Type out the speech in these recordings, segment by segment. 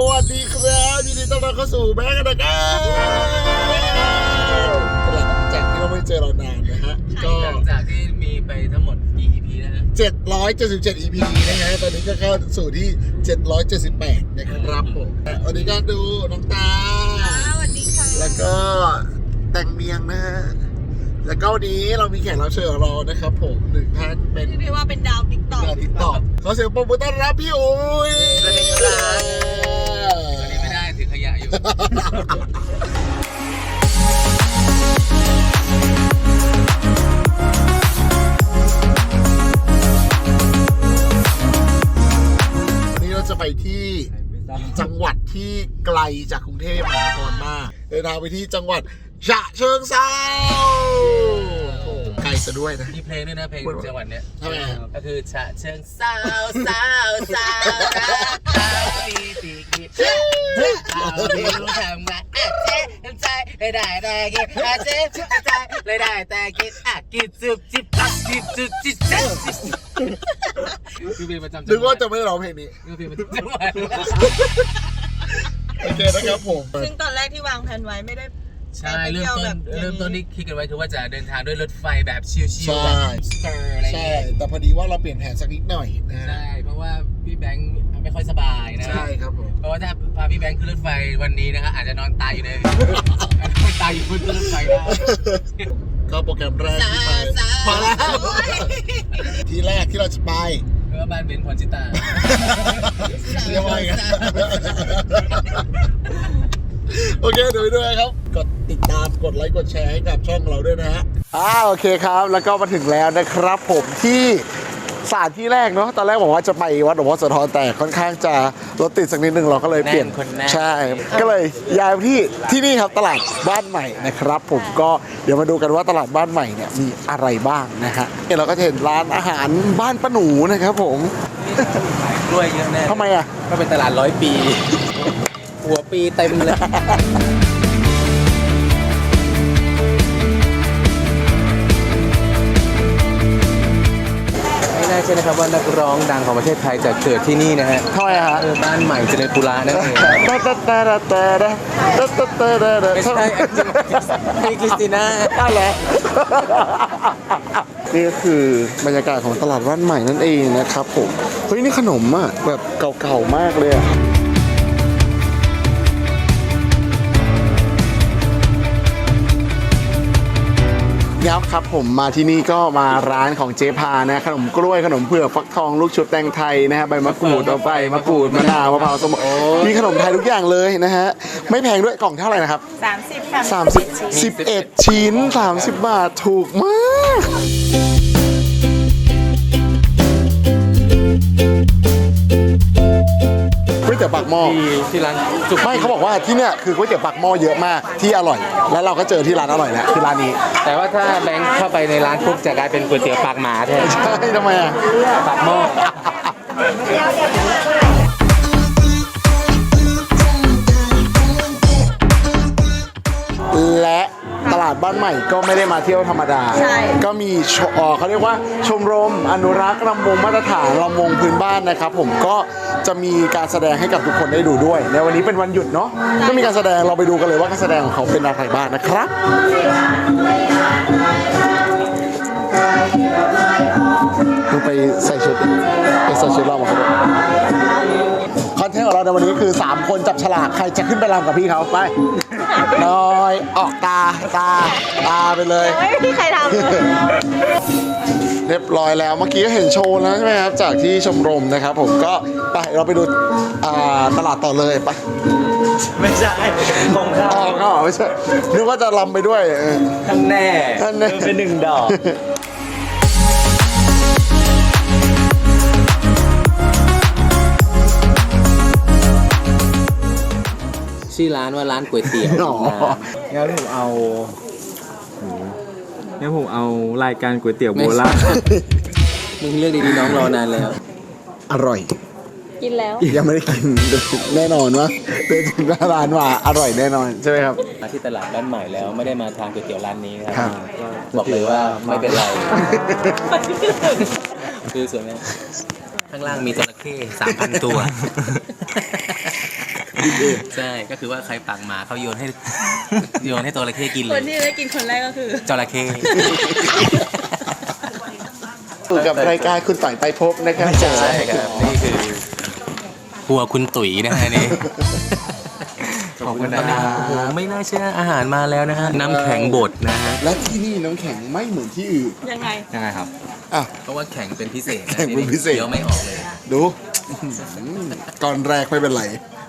สวัสดีครับยินดีต้อนรับเข้าสู่แบงค์กันนะครับหลังจากที่เราไม่เจอเรานานนะฮะก็หลังจากที่มีไปทั้งหมดกี่ EP นะฮะ777 EP นะฮะตอนนี้ก็เข้าสู่ที่ 778 นะครับผมวันนี้ก็ดูน้องตาสวัสดีค่ะแล้วก็แต่งเมียงนะฮะแล้วก็วันนี้เรามีแขกรับเชิญของเรานะครับผมหนึ่งท่านเป็นเรียกว่าเป็นดาวติ๊กต็อกดาวติ๊กต็อกขอเสียงปรบมือต้อนรับพี่อุ้ยสวัสดีครับ วันนี้เราจะไปที่จังหวัดที่ไกลจากกรุงเทพมหานครมากเดินทางไปที่จังหวัดฉะเชิงเซาโอ้โหไกลซะด้วยนะ มีเพลงด้วยนะเพลงจังหวัดเนี้ยทำไมอะก็คือฉะเชิงเซาเซาเซาเซาปีปีกีเอาไม่รู้ ทำไงอะเจ๊ทำใจเลยได้แต่กินอะเจ๊ทำใจเลยได้แต่กินอะกินจุบจิบตักจิบจุบจิบเจ๊คือเพลงประจำจังหวัดนึกว่าจะไม่ได้ร้องเพลงนี้ คือเพลงประจำจังหวัดโอเคนะครับผม ซึ่งตอนแรกที่วางแผนไว้ไม่ได้ ใช่เริ่มต้นเริ่มต้นที่คิดกันไว้คือว่าจะเดินทางด้วยรถไฟแบบชิลใช่ๆแบบสเตอร์อะไรใช่ เงี้ยแต่พอดีว่าเราเปลี่ยนแผนสักนิดหน่อยนะฮะ ใช่เพราะว่าพี่แบงค์ ไม่ค่อยสบายนะใช่ครับผม เพราะว่าถ้าพาพี่แบงค์ขึ้นรถไฟวันนี้นะครับอาจจะนอนตายอยู่ในตายอยู่บนรถไฟได้ ก็โปรแกรมแรกที่ไปมาแล้วที่แรกที่เราจะไปเพราะว่าบ้านเบนพรชิตา เรียกว่าไงโอเคเดี๋ยวไปด้วยครับ กดติดตามกดไลค์กดแชร์ให้กับช่องเราด้วยนะฮะอ่าโอเคครับ แล้วก็มาถึงแล้วนะครับผมที่ สถานที่แรกเนาะตอนแรกบอกว่าจะไปวัดหลวงพ่อโสธรแต่ค่อนข้างจะรถติดสักนิดนึงเราก็เลยเปลี่ยนแน่นคนแน่น ใช่ ก็เลยย้ายไปที่ที่นี่ครับตลาดบ้านใหม่นะครับ ผมก็เดี๋ยวมาดูกันว่าตลาดบ้านใหม่เนี่ยมีอะไรบ้างนะฮะเนี่ยเราก็จะเห็นร้านอาหารบ้านป้าหนูนะครับ ผมขายกล้วยเยอะแน่ทำไมอะ ก็เป็นตลาดร้อยปี หัวปีเต็มเลย ไม่น่าเชื่อนะครับว่านักร้องดังของประเทศไทยจะเกิดที่นี่นะฮะทำไมอะฮะเออบ้านใหม่เจริญปุระนั่นเองตะตะตะตะตะตะตะตะตะตตะไม่ใช่พี่คริสติน่าอะไรนี่ก็คือบรรยากาศของตลาดบ้านใหม่นั่นเองนะครับผมเฮ้ยนี่ขนมอะแบบเก่าๆมากเลยอะ ครับครับผมมาที่นี่ก็มาร้านของเจพานะขนมกล้วยขนมเผือกฟักทองลูกชุบแตงไทยนะฮะใบมะกรูดเอาไปมะกรูดมะนาวมะพร้าวส้มมีขนมไทยทุกอย่างเลยนะฮะไม่แพงด้วยกล่องเท่าไหร่นะครับ30ค่ะสามสิบสิบเอ็ดชิ้นสามสิบบาทถูกมาก ตี๋ยวปากหม้อ ที่ที่ร้านจุกไม่เขาบอกว่าที่เนี่ยคือก๋วยเตี๋ยวปากหม้อเยอะมากที่อร่อย แล้วเราก็เจอที่ร้านอร่อยแล้วคือร้านนี้แต่ว่าถ้าแบงค์เข้าไปในร้านปุ๊บจะกลายเป็นก๋วยเตี๋ยวปากหมาแทนใช่ทำไมอะ ปากหม้อ และตลาดบ้านใหม่ก็ไม่ได้มาเที่ยวธรรมดา ใช่ ก็มีชเอ่อเขาเรียกว่าชมรมอนุรักษ์ลำวงมาตรฐานลำวงพื้นบ้านนะครับ ผมก็จะมีการแสดงให้กับทุกคนได้ดูด้วย ในวันนี้เป็นวันหยุดเนาะก็มีการแสดงเราไปดูกันเลยว่าการแสดงของเขาเป็นอะไรบ้างนะครับดูไปใส่ชุดไปใส่ชุดเรามาครับคอนเทนต์ ของเราในวันนี้คือ 3 คนจับฉลากใครจะขึ้นไปรำกับพี่เขาไปน้อยออกตาตาตาไปเลย ไม่มีใครทำเลยเรียบร้อยแล้วเมื่อกี้ก็เห็นโชว์แล้วใช่ไหมครับจากที่ชมรมนะครับ ผมก็ไปเราไปดูอ่าตลาดต่อเลยไปไม่ใช่ของเขาออกก็ไม่ใช่นึกว่าจะลำไปด้วยเออ ทั้งแน่ท่านแน่ เป็นหนึ่งดอก ชื่อร้านว่าร้านก๋วยเตี๋ยวอ๋องั้นผมเอางั้นผมเอารายการก๋วยเตี๋ยวโบราณมึงเลือกดีๆน้องรอนานแล้ว อร่อย กินแล้ว ยังไม่ได้กินแน่นอนว่าเดินถึงหน้าร้านว่าอร่อยแน่นอนใช่ไหมครับ มาที่ตลาดบ้านใหม่แล้วไม่ได้มาทานก๋วยเตี๋ยวร้านนี้นะคครัรับบบอกเลยว่าไม่เป็นไร คือสวยไหมข้างล่างมีจระเข้สามพันตัว กินเองใช่ก็คือว่าใครปากหมาเขาโยนให้ โยนให้ตัวจระเข้กินคเลนยที่ได้กินคนแรกก็คือ จระเข้อยู่กับรายการคุณต่อยไตรภพนะครับใช่ครับนี่คือครัวคุณตุ๋ยนะฮะนี่ขอบคุณนะครับโอ้โหไม่น่าเชื่ออาหารมาแล้วนะฮะน้ำแข็งบดนะฮะและที่นี่น้ำแข็งไม่เหมือนที่อื่น ยังไง ยังไงครับ อะ เพราะว่าแข็งเป็นพิเศษะแข็งเป็นพิเศษ เดี๋ยวไม่ออกเลย ดูอื้อหือก่อนแรกไม่เป็นไร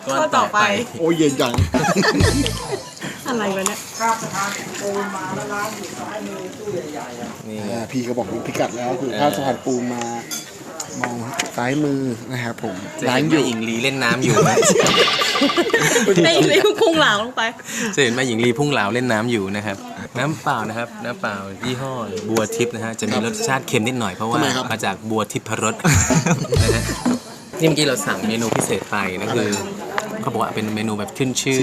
ก้อนข้อต่อไป โอ้ยเย็นจัง อะไรวะเนี่ยนี่อ่าพี่ก็บอกพิกัดแล้วคือข้าวสะพานปูนมามองซ้ายมือนะครับผมจะร้านเห็นอแม่ยู่หญิงลีเล่นน้ำอยู่ไหมไม่เลยพุ่งเหลาลงไป จะเห็นแม่หญิงลีพุ่งเหลาเล่นน้ำอยู่นะครับ น้ำเปล่านะครับน้ำเปล่ายี่ห้อบัวทิพย์นะฮะจะมีรสชาติเค็มนิดหน่อยเพราะว่ามาจากบัวทิพรสนะฮะนี่เมื่อกี้เราสั่งเมนูพิเศษไปนะคือ เขาบอกว่าเป็นเมนูแบบขึ้นชื่อ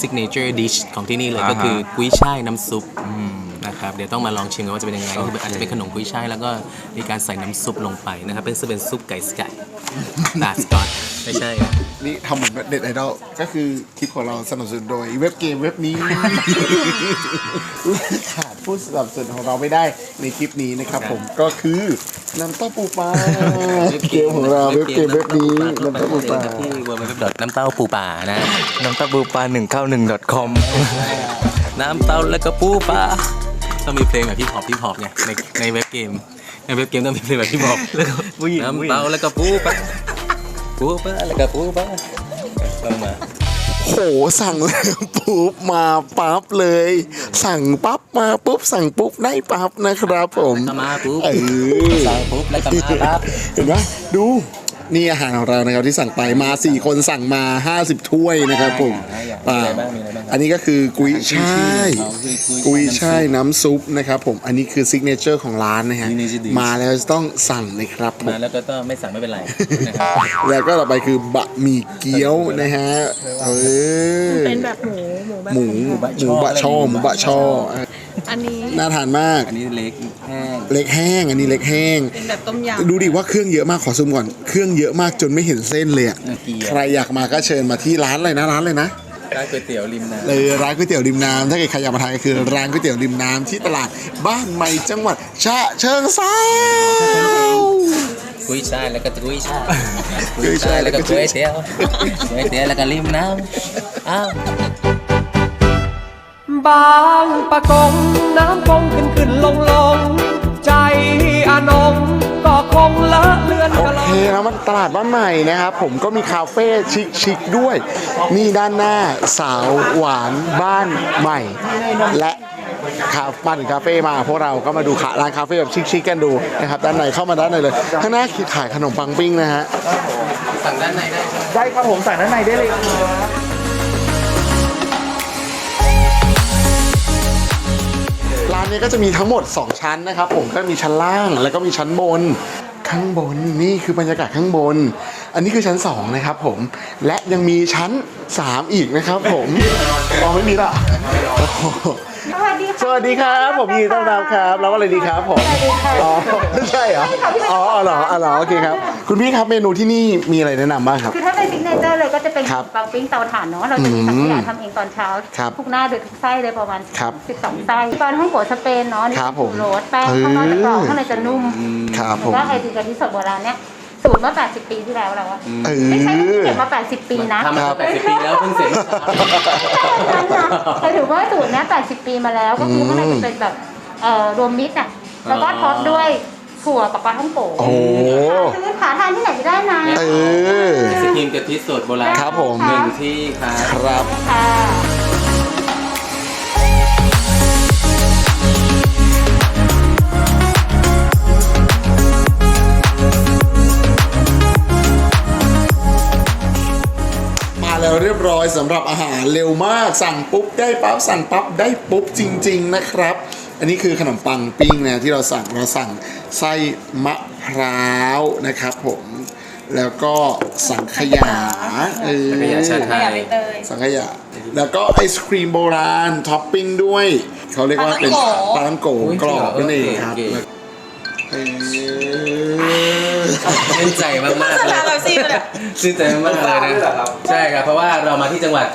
signature dish ของที่นี่เลยอ่าฮะ ก็คือกุ้ยช่ายน้ำซุปนะครับเดี๋ยวต้องมาลองชิมกันว่าจะเป็นยังไงก็คืออาจจะเป็นขนมกุ้ยช่ายแล้วก็มีการใส่น้ำซุปลงไปนะครับเป็นเป็นซุปไก่สไก่ตาสกอต ไม่ใช่นะนี่ทำเหมือนเด็ดไอดอลก็คือคลิปของเราสนับสนุนโดยเว็บเกมเว็บนี้ ขาดผู้สนับสนุนของเราไม่ได้ในคลิปนี้นะครับ ผมก็คือน้ำเต้าปูปลาเกมของเราเว็บเกมเว็บนี้น้ำเต้าปูปลาที่ www น้ำเต้าปูป่านะ น้ำตาบูปลา191 com น้ำเต้าแล้วก็ปูป่าต้องมีเพลงแบบพี่พอปพี่พอปไงในในเว็บเกมในเว็บเกมต้องมีเพลงแบบพี่พอปผู้หญิงน้ำเต้าแล้วก็ปูป่า ปูป่าแล้วก็ปูป่าลงมา โหสั่งแล้วปุ๊บมาปั๊บเลย สั่งปั๊บมาปุ๊บสั่งปุ๊บได้ปั๊บนะครับผม ก็มาปุ๊บเออ สั่งปุ๊บแล้วก็มาปั๊บ เห็นไหมดู นี่อาหารของเรานะครับที่สั่งไปมา 4 คนสั่งมา 50 ถ้วยนะครับผมมีอะไรบ้างมีอะไรบ้างครับอันนี้ก็คือกุยช่ายอ๋อคือกุกุยยช่าช่ายยน้ำซุปน้ำซุปนะครับผมอันนี้คือซิกเนเจอร์ของร้านนะฮะ Signature dish มาแล้วจะต้องสั่งนะครับผมมาแล้วก็ต้องไม่สั่งไม่เป็นไรนะครับแล้วก็ต่อไปคือบะหมี่เกี๊ยวนะฮะเออเป็นแบบหมู หมูแบบหมูหมูบะช่อหมูบะช่ออะอันนี้น่าทานมาก อันนี้เล็กแห้งเล็กแห้ง อันนี้เล็กแห้ง เป็นแบบต้มยำดูดิว่าเครื่องเยอะมากขอซูมก่อน เครื่องเยอะมากจนไม่เห็นเส้นเลยอะเออเกี๊ยวใครอยากมาก็เชิญมาที่ร้านอะไรนะร้านเลยนะร้านก๋วยเตี๋ยวริมน้ำเลยร้านก๋วยเตี๋ยวริมน้ำถ้าเกิดใครอยากมาทานก็คือร้านก๋วยเตี๋ยวริมน้ำที่ตลาดบ้านใหม่จังหวัดฉะเชิงเทรากุ้ยช่ายแล้วก็กุ้ยช่ายกุ้ยช่ายแล้วก็ก๋วยเตี๋ยวก๋วยเตี๋ยวแล้วก็ริมน้ำอ้าว บางปะกงน้ำคงขึ้นขึ้นลงลงใจอานงก็คงเลอะเลือนโอกะลเคนะมันตลาดบ้านใหม่นะครับ ผมก็มีคาเฟ่ชิคๆด้วย นี่ด้านหน้าสาวหวานบ้านใหม่ และคาบ้านคาเฟ่มาพวกเราก็มาดูขาร้านคาเฟ่แบบชิคๆกันดูนะครับด้านในเข้ามาด้านในเลยข้างหน้าขายขนมปังปิ้งนะฮะสั่งด้านในได้ได้ครับผมสั่งด้านในได้เลยร้านนี้ก็จะมีทั้งหมด 2 ชั้นนะครับ ผมก็มีชั้นล่างแล้วก็มีชั้นบน ข้างบนนี่คือบรรยากาศข้างบน อันนี้คือชั้น 2 นะครับผมและยังมีชั้น 3 อีกนะครับ ผมอ๋อไม่มีละโอ้โหสวัสดีครับผมยินดีต้อนรับครับแล้วอะไรดีครับผมอ๋อไม่ใช่เหรออ๋อเหรออ๋อเหรอโอเคครับ คุณพี่ครับเมนูที่นี่มีอะไรแนะนำบ้างครับคือถ้าเป็นซิกเนเจอร์เลยก็จะเป็นครับเปาปิ้งเตาถ่านเนาะเราจะมีสังขยาทำเองตอนเช้าครับทุกหน้าโดยทุกไส้เลยประมาณครับ12ไส้ตอนห้องโกะสเปนเนาะนี่ครับผมโรสแป้งข้างนอกจะกรอบข้างในจะนุ่มครับผมแล้วไอติมกะทิสดโบราณเนี่ยสูตรเมื่อ 80 ปีที่แล้วเราอะเอไม่ใช่ไม่อเก็บมา 80 ปีนะทำมาตั้ง80 ปีแล้วเพิ่งเสร็จเมื่อเช้าไม่ใช่แบบนั้นนะแต่ถือว่าสูตรเนี้ย80 ปีมาแล้วก็คือข้างในจะเป็นแบบเอ่อรวมมิตรอะแล้วก็ท็อปด้วย ถั่วปะปาท่องโกะโอ้โหซื้อหาทานที่ไหนก็ได้นะเออ สกินกะทิสดโบราณครับผม หนึ่งที่ครับ ครับ ค่ะ มาแล้วเรียบร้อยสำหรับอาหารเร็วมากสั่งปุ๊บได้ปั๊บสั่งปั๊บได้ปุ๊บจริง ๆ นะครับ อันนี้คือขนมปังปิ้งนะที่เราสั่งเราสั่งไส้มะพร้าวนะครับผมแล้วก็สังขยาเออสังขยาชาไทอยยากไปเตยสังขยา แล้วก็ไอศครีมโบราณท็อปปิ้งด้วย เขาเรียกว่าเป็นปลาปลาท่ท่อองงโกโกกรอบนั่นเองครับโอเคเออชื่นใจมากๆเลยสถานแบบซี่มาเนี่ยชื่นใจมากๆเลยนะใช่ครับ เพราะว่าเรามาที่จังหวัด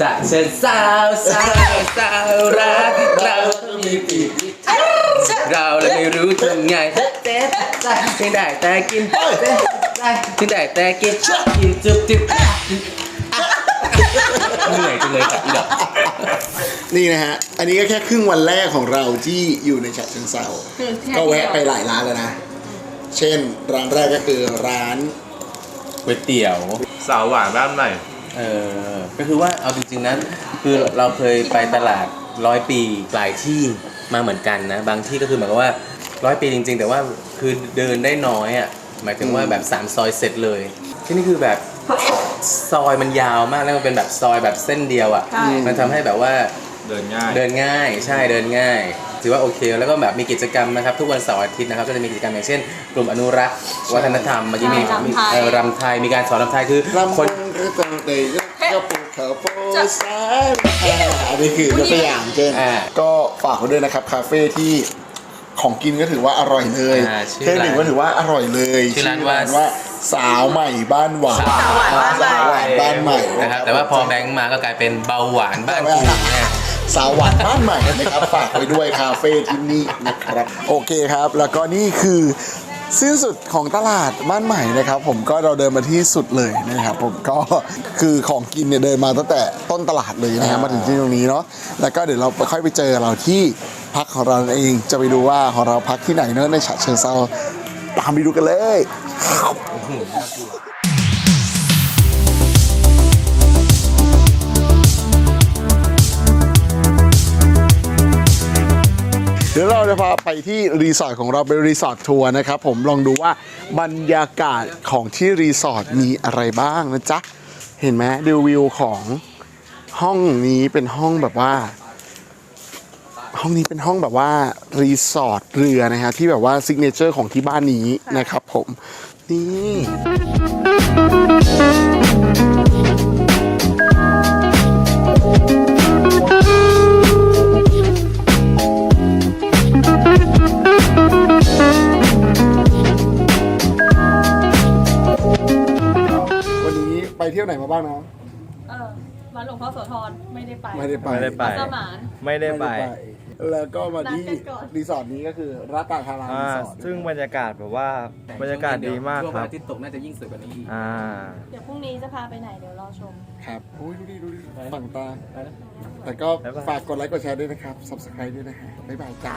จะเชิญสาวสาวสาวรักเราต้อง มีปีกเราเลยไม่รู้ทำไงเจ๊ไม่ได้แต่กินได้ไม่ได้แต่กินกินจุ๊บจุ๊บเหนื่อยจังเลยครับพี่ดอกนี่นะฮะ อันนี้ก็แค่ครึ่งวันแรกของเราที่อยู่ในฉะเชิงเซาก็แวะไปหลายร้านแล้วนะ เช่นร้านแรกก็คือร้านก๋วยเตี๋ยวสาวหวานบ้านใหม่เออก็คือว่าเอาจริงๆนะคือเราเคยไปตลาด ร้อยปีหลายที่มาเหมือนกันนะ บางที่ก็คือหมายความว่าร้อยปีจริง ๆ แต่ว่าคือเดินได้น้อยอะหมายถึงว่าแบบสามซอยเสร็จเลย ที่นี่คือแบบซอยมันยาวมากแล้วมันเป็นแบบซอยแบบเส้นเดียวอะ ใช่ มันทำให้แบบว่า เดินง่าย เดินง่ายใช่เดินง่าย ถือว่าโอเค แล้วก็แบบมีกิจกรรมนะครับ ทุกวันเสาร์อาทิตย์นะครับ ก็จะมีกิจกรรมอย่างเช่น กลุ่มอนุรักษ์ วัฒนธรรมเมื่อกี้มีใช่รำไทย เอ่อรำไทยมีการสอนรำไทยคือ ลำคคนนก็จะเดยก็ปูเขาโปซายอันนี้คือยกตัวอย่างเช่นอ่า ก็ฝากไว้ด้วยนะครับคาเฟ่ที่ของกินก็ถือว่าอร่อยเลยอ่าชื่อเทคนิคก็ถือว่าอร่อยเลยชื่อร้านว่าว่าสาวใหม่บ้านหวานสาวหวานบ้านใหม่สาวหวานบ้านใหม่นะครับ แต่ว่าพอแบงค์มาก็กลายเป็นเบาหวานบ้านกูเนี่ยสาวหวานบ้านใหม่นะครับ ฝากไว้ด้วยคาเฟ่ที่นี่นะครับ โอเคครับ แล้วก็นี่คือ สิ้นสุดของตลาดบ้านใหม่นะครับ ผมก็เราเดินมาที่สุดเลยนะครับ ผมก็คือของกินเนี่ยเดินมาตั้งแต่ต้นตลาดเลยนะครับมาถึงที่ตรงนี้เนาะแล้วก็เดี๋ยวเราค่อยไปเจอเราที่พักของเราเองจะไปดูว่าของเราพักที่ไหนเนอะในฉะเชิงเซาตามไปดูกันเลย เดี๋ยวเราจะพาไปที่รีสอร์ทของเราเป็นรีสอร์ททัวร์นะครับผมลองดูว่าบรรยากาศของที่รีสอร์ทมีอะไรบ้างนะจ๊ะ เห็นไหมดูวิวของห้องนี้เป็นห้องแบบว่า ห้องนี้เป็นห้องแบบว่ารีสอร์ทเรือนะฮะที่แบบว่าซิกเนเจอร์ของที่บ้านนี้นะครับผมนี่ ไม่ได้ไปไม่ได้ไป ไม่ได้ไป สมาน ไม่ได้ไปแล้วก็มาที่นัดกันก่อน รีสอร์ทนี้ก็คือรัตตาคาราอ่ารีสอร์ทซึ่งบรรยากาศแบบว่าบรรยากาศดีมากช่วงควันรับ อาทิตย์ตกน่าจะยิ่งสวยกว่านี้อีกอ่า เดี๋ยวพรุ่งนี้จะพาไปไหนเดี๋ยวรอชม ครับโอ้ยดูดิดูดิฝั่งตา แต่ก็บ๊ายบาย ฝากกดไลค์กดแชร์ด้วยนะครับ subscribe ด้วยนะฮะบ๊ายบายจ้า